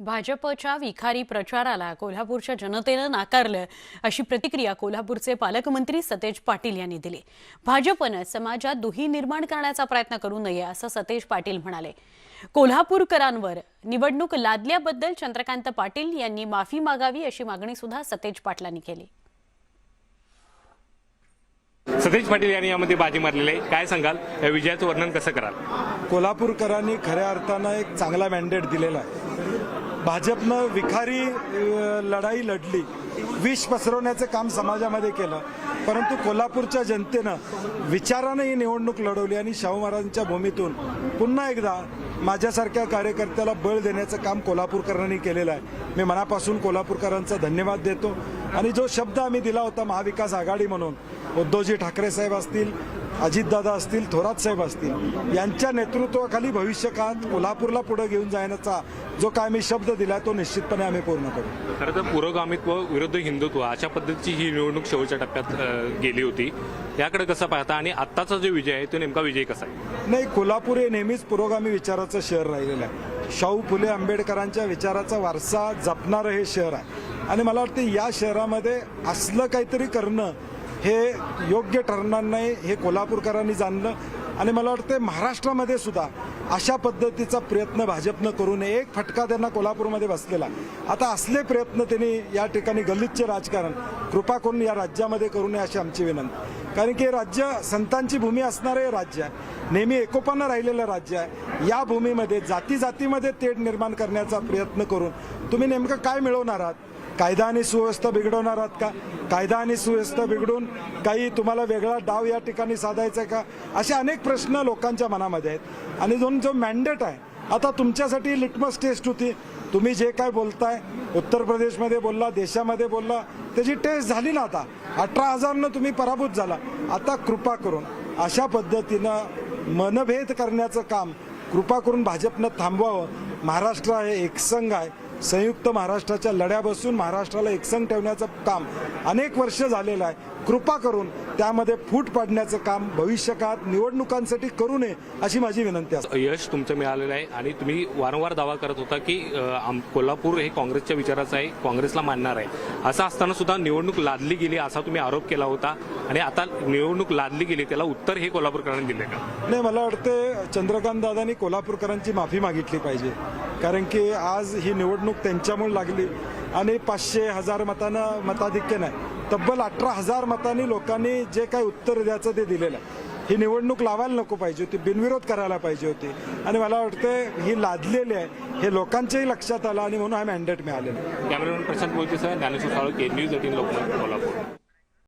भाजपच्या विखारी प्रचाराला कोल्हापूरच्या जनतेनं नाकारलं अशी प्रतिक्रिया कोल्हापूरचे पालकमंत्री सतेज पाटील यांनी दिली. भाजपनं समाजात दुही निर्माण करण्याचा प्रयत्न करू नये असं सतेज पाटील म्हणाले. कोल्हापूरकरांवर निवडणूक लादल्याबद्दल चंद्रकांत पाटील यांनी माफी मागावी अशी मागणी सुद्धा सतेज पाटलांनी केली. सतेज पाटील यांनी यामध्ये बाजी मारलेली आहे. काय सांगाल? या विजयाचं वर्णन कसं कराल? कोल्हापूरकरांनी खऱ्या अर्थानं एक चांगला मॅन्डेट दिलेला आहे. भाजपनं विखारी लढाई लढली. विष पसरवण्याचं काम समाजामध्ये केलं. परंतु कोल्हापूरच्या जनतेनं विचारानं ही निवडणूक लढवली आणि शाहू महाराजांच्या भूमीतून पुन्हा एकदा माझ्यासारख्या कार्यकर्त्याला बळ देण्याचं काम कोल्हापूरकरांनी केलेलं आहे. मी मनापासून कोल्हापूरकरांचा धन्यवाद देतो. आणि जो शब्द आम्ही दिला होता महाविकास आघाडी म्हणून उद्धवजी ठाकरे साहेब असतील अजितदादा असतील थोरात साहेब असतील यांच्या नेतृत्वाखाली भविष्य काळात कोल्हापूरला पुढे घेऊन जाण्याचा जो काय मी शब्द दिला तो निश्चितपणे आम्ही पूर्ण करू. खरं तर पुरोगामित्व विरुद्ध हिंदुत्व अशा पद्धतीची ही निवडणूक शेवटच्या टप्प्यात गेली होती. याकडे कसं पाहता आणि आत्ताचा जो विजय आहे तो नेमका विजय कसा आहे? नाही कोल्हापूर हे नेहमीच पुरोगामी विचाराचं शहर राहिलेलं आहे. शाहू फुले आंबेडकरांच्या विचाराचा वारसा जपणारं हे शहर आहे. आणि मला वाटतं या शहरामध्ये असलं काहीतरी करणं हे योग्य ठरणार नाही हे कोल्हापूरकरांनी जाणलं. आणि मला वाटतं महाराष्ट्रामध्ये सुद्धा अशा पद्धतीचा प्रयत्न भाजपनं करू नये. एक फटका त्यांना कोल्हापूरमध्ये बसलेला आता असले प्रयत्न त्यांनी या ठिकाणी गलितचे राजकारण कृपा करून या राज्यामध्ये करू नये अशी आमची विनंती. कारण की हे राज्य संतांची भूमी असणारं हे राज्य आहे. नेहमी एकोपानं राहिलेलं राज्य आहे. या भूमीमध्ये जाती जातीमध्ये तेढ निर्माण करण्याचा प्रयत्न करून तुम्ही नेमकं काय मिळवणार आहात? कायदा आणि सुव्यवस्था बिघडवणार आहात का? कायदा आणि सुव्यवस्था बिघडून काही तुम्हाला वेगळा डाव या ठिकाणी साधायचा आहे का? असे अनेक प्रश्न लोकांच्या मनामध्ये आहेत. आणि दोन जो मॅन्डेट आहे आता तुमच्यासाठी लिटमस टेस्ट होती. तुम्ही जे काय बोलताय उत्तर प्रदेशमध्ये बोलला देशामध्ये बोलला त्याची टेस्ट झाली ना आता. अठरा हजारनं तुम्ही पराभूत झाला. आता कृपा करून अशा पद्धतीनं मनभेद करण्याचं काम कृपा करून भाजपनं थांबवावं. महाराष्ट्र हे एकसंघ आहे. संयुक्त महाराष्ट्राच्या लढ्या बसून महाराष्ट्राला एकसंघ ठेवण्याचं काम अनेक वर्ष झालेलं आहे. कृपा करून त्यामध्ये फूट पाडण्याचं काम भविष्य काळात निवडणुकांसाठी करू नये अशी माझी विनंती आहे. यश तुमचं मिळालेलं आहे आणि तुम्ही वारंवार दावा करत होता की कोल्हापूर हे काँग्रेसच्या विचाराचं आहे काँग्रेसला मानणार आहे. असं असताना सुद्धा निवडणूक लादली गेली असा तुम्ही आरोप केला होता आणि आता निवडणूक लादली गेली त्याला उत्तर हे कोल्हापूरकरांनी दिले का? नाही मला वाटते चंद्रकांत दादांनी कोल्हापूरकरांची माफी मागितली पाहिजे. कारण की आज ही निवडणूक त्यांच्यामुळे लागली आणि पाचशे हजार मतानं मताधिक्य नाही. तब्बल अठरा हजार मतांनी लोकांनी जे काही उत्तर द्यायचं ते दिलेलं आहे. ही निवडणूक लावायला नको पाहिजे होती बिनविरोध करायला पाहिजे होती. आणि मला वाटतं ही लादलेली आहे हे लोकांच्याही लक्षात आलं आणि म्हणून हा मॅन्डेट मिळालेला cameraman Prashant Mohite sir Dnyaneshwar Salunke news eighteen Lokmat Kolhapur.